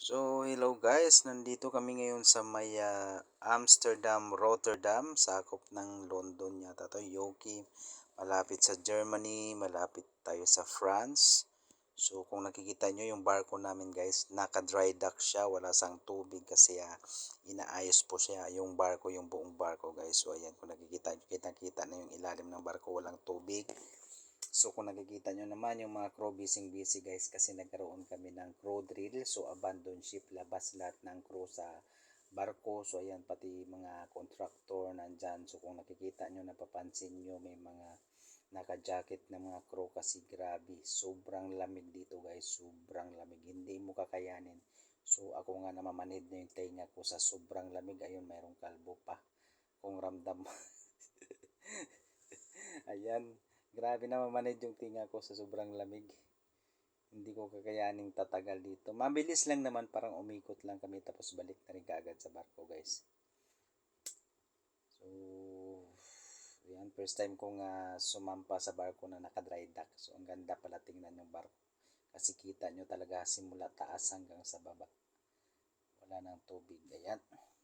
So, hello guys. Nandito kami ngayon sa may ah, Amsterdam, Rotterdam, sakop ng London yata to, Yoki. Malapit sa Germany, malapit tayo sa France. So, kung nakikita nyo yung barko namin guys, naka-dry dock siya, wala sang tubig kasi ah, inaayos po siya yung barko, yung buong barko guys. So, ayan, kung nakikita nyo, kita-kita na yung ilalim ng barko, walang tubig. So kung nakikita nyo naman yung mga crew busy busy guys kasi nagkaroon kami ng crew drill. So abandon ship, labas lahat ng crew sa barko. So ayan pati mga contractor nandyan. So kung nakikita nyo, napapansin nyo may mga naka-jacket na mga crew kasi grabe. Sobrang lamig dito guys. Sobrang lamig. Hindi mo kakayanin. So ako nga namamanid na yung tainga ko sa sobrang lamig. Ayun mayroong kalbo pa. Kung ramdam. Ayan. Grabe na mamanid yung tinga ko sa sobrang lamig. Hindi ko kakayaning tatagal dito. Mabilis lang naman, parang umikot lang kami tapos balik na rin kaagad sa barko guys. So, yan, first time kong uh, sumampa sa barko na naka-dry dock. So, ang ganda pala tingnan yung barko. Kasi kita nyo talaga simula taas hanggang sa baba. Wala nang tubig. Ayan. Bye.